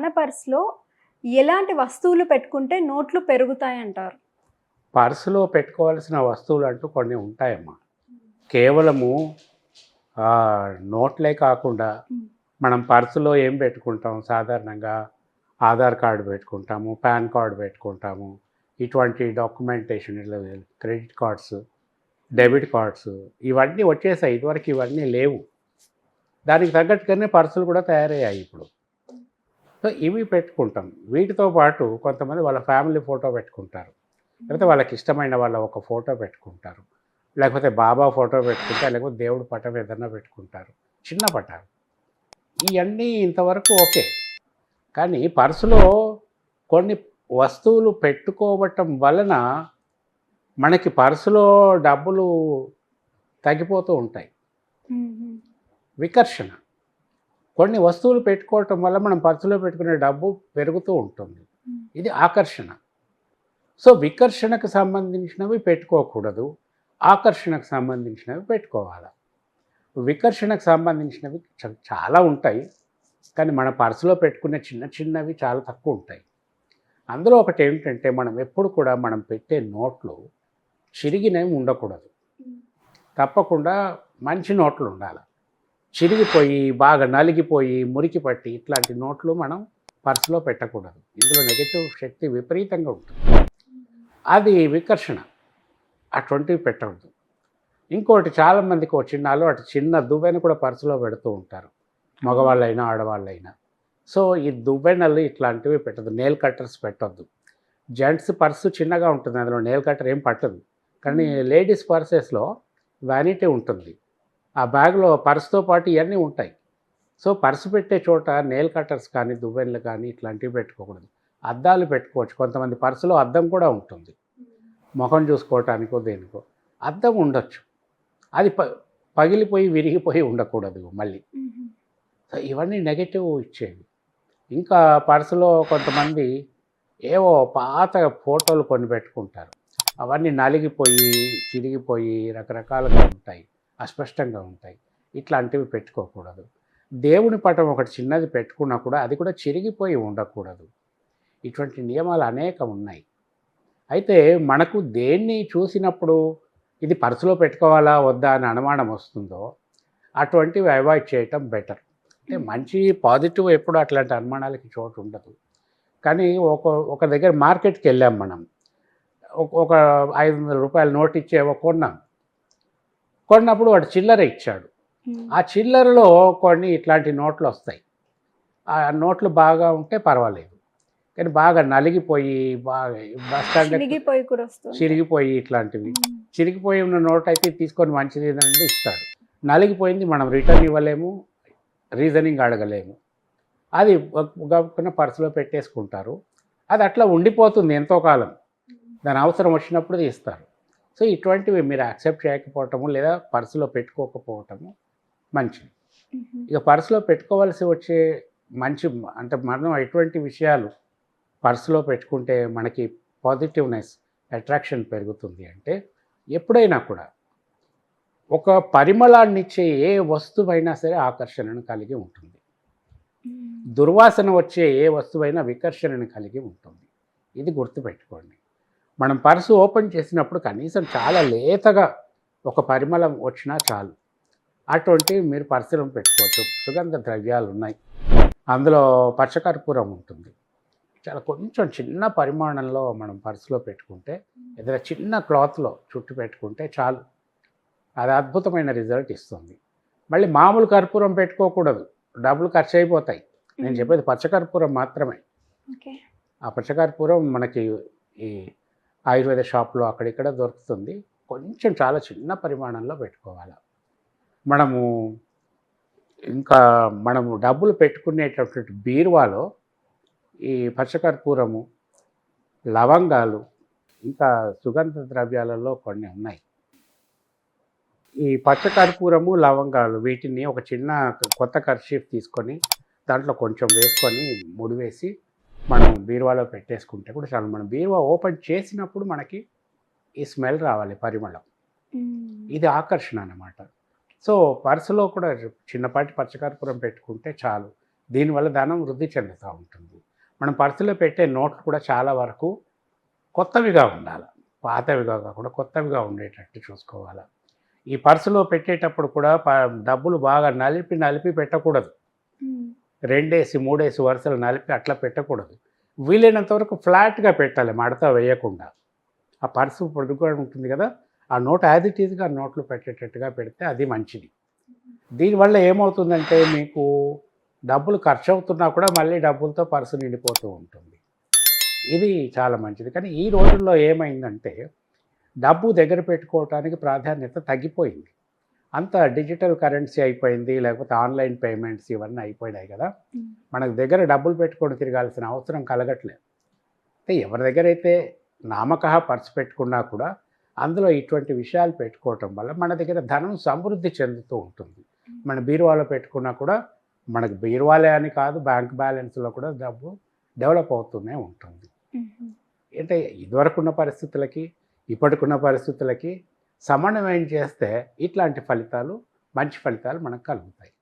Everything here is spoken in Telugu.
మన పర్సులో ఎలాంటి వస్తువులు పెట్టుకుంటే నోట్లు పెరుగుతాయి అంటారు పర్సులో పెట్టుకోవాల్సిన వస్తువులు అంటూ కొన్ని ఉంటాయమ్మా. కేవలము నోట్లే కాకుండా. మనం పర్సులో ఏం పెట్టుకుంటాం? సాధారణంగా ఆధార్ కార్డు పెట్టుకుంటాము పాన్ కార్డు పెట్టుకుంటాము ఇటువంటి documentation credit cards debit cards ఇవన్నీ వచ్చేసాయి. ఇదివరకు ఇవన్నీ లేవు. దానికి తగ్గట్టుగానే పర్సులు కూడా తయారయ్యాయి ఇప్పుడు. సో ఇవి పెట్టుకుంటాం. వీటితో పాటు కొంతమంది వాళ్ళ ఫ్యామిలీ ఫోటో పెట్టుకుంటారు. లేకపోతే వాళ్ళకి ఇష్టమైన వాళ్ళ ఒక ఫోటో పెట్టుకుంటారు. లేకపోతే బాబా ఫోటో పెట్టుకుంటారు లేకపోతే దేవుడు పటం ఏదన్నా పెట్టుకుంటారు. చిన్న పటాలు. ఇవన్నీ ఇంతవరకు ఓకే. కానీ పర్సులో కొన్ని వస్తువులు పెట్టుకోవటం వలన మనకి పర్సులో డబ్బులు తగ్గిపోతూ ఉంటాయి. వికర్షణ. కొన్ని వస్తువులు పెట్టుకోవటం వల్ల మనం పర్సులో పెట్టుకునే డబ్బు పెరుగుతూ ఉంటుంది. ఇది ఆకర్షణ. సో వికర్షణకు సంబంధించినవి పెట్టుకోకూడదు. ఆకర్షణకు సంబంధించినవి పెట్టుకోవాలి. వికర్షణకు సంబంధించినవి చ- చాలా ఉంటాయి. కానీ మన పర్సులో పెట్టుకునే చిన్న చిన్నవి చాలా తక్కువ ఉంటాయి. అందులో ఒకటి ఏమిటంటే మనం ఎప్పుడు కూడా మనం పెట్టే నోట్లు చిరిగినవి ఉండకూడదు. తప్పకుండా మంచి నోట్లు ఉండాలి. చిరిగిపోయి బాగా నలిగిపోయి మురికి పట్టి ఇట్లాంటి నోట్లు మనం పర్సులో పెట్టకూడదు. ఇందులో నెగటివ్ శక్తి విపరీతంగా ఉంటుంది. అది వికర్షణ. అటువంటివి పెట్టవద్దు ఇంకోటి చాలామందికి ఒక చిన్న అలవాటు చిన్న దువ్వెన కూడా పర్సులో పెడుతూ ఉంటారు. మగవాళ్ళైనా ఆడవాళ్ళైనా. సో ఈ దువ్వెనలు ఇట్లాంటివి పెట్టదు. నేల్ కట్టర్స్ పెట్టొద్దు. జెంట్స్ పర్సు చిన్నగా ఉంటుంది. అందులో నేల్ కట్టర్ ఏం పట్టదు. కానీ లేడీస్ పర్సెస్లో వ్యానిటీ ఉంటుంది. ఆ బ్యాగ్లో పర్సుతో పాటు ఇవన్నీ ఉంటాయి. సో పర్సు పెట్టే చోట నేల్ కట్టర్స్ కానీ దువ్వెన్లు కానీ ఇట్లాంటివి పెట్టుకోకూడదు. అద్దాలు పెట్టుకోవచ్చు. కొంతమంది పర్సులో అద్దం కూడా ఉంటుంది. ముఖం చూసుకోవటానికో దేనికో అద్దం ఉండొచ్చు. అది ప పగిలిపోయి విరిగిపోయి ఉండకూడదు మళ్ళీ. సో ఇవన్నీ నెగటివ్ ఇచ్చేవి. ఇంకా పర్సులో కొంతమంది ఏవో పాత ఫోటోలు కొన్ని పెట్టుకుంటారు. అవన్నీ నలిగిపోయి చిరిగిపోయి రకరకాలుగా ఉంటాయి. అస్పష్టంగా ఉంటాయి. ఇట్లాంటివి పెట్టుకోకూడదు. దేవుని పటం ఒకటి చిన్నది పెట్టుకున్నా కూడా అది కూడా చిరిగిపోయి ఉండకూడదు. ఇటువంటి నియమాలు అనేకం ఉన్నాయి. అయితే మనకు దేన్ని చూసినప్పుడు ఇది పర్సులో పెట్టుకోవాలా వద్దా అని అనుమానం వస్తుందో అటువంటివి అవాయిడ్ చేయటం బెటర్. అంటే మంచి పాజిటివ్ ఎప్పుడు అట్లాంటి అనుమానాలకి చోటు ఉండదు. కానీ ఒక ఒక దగ్గర మార్కెట్కి వెళ్ళాం మనం. ఒక- ఐదు వందల రూపాయల నోట్ ఇచ్చేవో కొన్నాం. కొన్నప్పుడు వాడు చిల్లర ఇచ్చాడు. ఆ చిల్లరలో కొన్ని ఇట్లాంటి నోట్లు వస్తాయి. ఆ నోట్లు బాగా ఉంటే పర్వాలేదు. కానీ బాగా నలిగిపోయి బాగా బస్ స్టాండ్ చిరిగిపోయి ఇట్లాంటివి. చిరిగిపోయి ఉన్న నోట్ అయితే తీసుకొని మంచిది ఏదంటే ఇస్తాడు. నలిగిపోయింది మనం రిటర్న్ ఇవ్వలేము రీజనింగ్ అడగలేము. అది గబుక్కున పర్సులో పెట్టేసుకుంటారు. అది అట్లా ఉండిపోతుంది ఎంతో కాలం. దాని అవసరం వచ్చినప్పుడు ఇస్తారు సో ఇటువంటివి మీరు యాక్సెప్ట్ చేయకపోవటము లేదా పర్సులో పెట్టుకోకపోవటము మంచిది. ఇక పర్సులో పెట్టుకోవాల్సి వచ్చే మంచి అంటే మనం ఎటువంటి విషయాలు పర్సులో పెట్టుకుంటే మనకి పాజిటివ్నెస్ అట్రాక్షన్ పెరుగుతుంది అంటే ఎప్పుడైనా కూడా ఒక పరిమళాన్ని ఇచ్చే ఏ వస్తువైనా సరే ఆకర్షణను కలిగి ఉంటుంది. దుర్వాసన వచ్చే ఏ వస్తువైనా వికర్షణను కలిగి ఉంటుంది ఇది గుర్తుపెట్టుకోండి మనం పర్సు ఓపెన్ చేసినప్పుడు కనీసం చాలా లేతగా ఒక పరిమళం వచ్చినా చాలు. అటువంటివి మీరు పర్సులో పెట్టుకోవచ్చు. సుగంధ ద్రవ్యాలు ఉన్నాయి. అందులో పచ్చకర్పూరం ఉంటుంది. చాలా కొంచెం చిన్న పరిమాణంలో మనం పర్సులో పెట్టుకుంటే ఏదైనా చిన్న క్లాత్లో చుట్టు పెట్టుకుంటే చాలు. అది అద్భుతమైన రిజల్ట్ ఇస్తుంది. మళ్ళీ మామూలు కర్పూరం పెట్టుకోకూడదు. డబ్బులు ఖర్చు అయిపోతాయి. నేను చెప్పేది పచ్చకర్పూరం మాత్రమే. ఆ పచ్చకర్పూరం మనకి ఈ ఆయుర్వేద షాప్లో అక్కడిక్కడ దొరుకుతుంది. కొంచెం చాలా చిన్న పరిమాణంలో పెట్టుకోవాలి. మనము ఇంకా మనము డబ్బులు పెట్టుకునేటటువంటి బీరువాలో ఈ పచ్చకర్పూరము లవంగాలు ఇంకా సుగంధ ద్రవ్యాలలో కొన్ని ఉన్నాయి. ఈ పచ్చకర్పూరము లవంగాలు వీటిని ఒక చిన్న కొత్త కర్చీఫ్ తీసుకొని దాంట్లో కొంచెం వేసుకొని ముడివేసి మనం బీరువాలో పెట్టేసుకుంటే కూడా చాలు. మనం బీరువా ఓపెన్ చేసినప్పుడు మనకి ఈ స్మెల్ రావాలి పరిమళం. ఇది ఆకర్షణ అన్నమాట. సో పర్సులో కూడా చిన్నపాటి పచ్చకర్పూరం పెట్టుకుంటే చాలు. దీనివల్ల ధనం వృద్ధి చెందుతూ ఉంటుంది. మనం పర్సులో పెట్టే నోట్లు కూడా చాలా వరకు కొత్తవిగా ఉండాలి. పాతవిగా కాకుండా కొత్తవిగా ఉండేటట్టు చూసుకోవాలి. ఈ పర్సులో పెట్టేటప్పుడు కూడా డబ్బులు బాగా నలిపి నలిపి పెట్టకూడదు. రెండేసి మూడేసి వరుసలు నలిపి అట్లా పెట్టకూడదు. వీలైనంత వరకు ఫ్లాట్గా పెట్టాలి మడత వేయకుండా. ఆ పర్సు పొడుగుగా ఉంటుంది కదా ఆ నోట్ యాజ్ ఇట్ ఈజ్గా నోట్లు పెట్టేటట్టుగా పెడితే అది మంచిది. దీనివల్ల ఏమవుతుందంటే మీకు డబ్బులు ఖర్చు అవుతున్నా కూడా మళ్ళీ డబ్బులతో పర్సు నిండిపోతూ ఉంటుంది. ఇది చాలా మంచిది. కానీ ఈ రోజుల్లో ఏమైందంటే డబ్బు దగ్గర పెట్టుకోవటానికి ప్రాధాన్యత తగ్గిపోయింది. అంత డిజిటల్ కరెన్సీ అయిపోయింది లేకపోతే ఆన్లైన్ పేమెంట్స్ ఇవన్నీ అయిపోయినాయి కదా. మనకు దగ్గర డబ్బులు పెట్టుకొని తిరగాల్సిన అవసరం కలగట్లేదు. అంటే ఎవరి దగ్గర అయితే నామకహ పర్సు పెట్టుకున్నా కూడా అందులో ఇటువంటి విషయాలు పెట్టుకోవటం వల్ల మన దగ్గర ధనం సమృద్ధి చెందుతూ ఉంటుంది. మన బీరువాలో పెట్టుకున్నా కూడా మనకు బీరువాలే అని కాదు బ్యాంక్ బ్యాలెన్స్లో కూడా డబ్బు డెవలప్ అవుతూనే ఉంటుంది. అంటే ఇదివరకున్న పరిస్థితులకి ఇప్పటికున్న పరిస్థితులకి సమన్వయం చేస్తే ఇట్లాంటి ఫలితాలు మంచి ఫలితాలు మనకు కలుగుతాయి.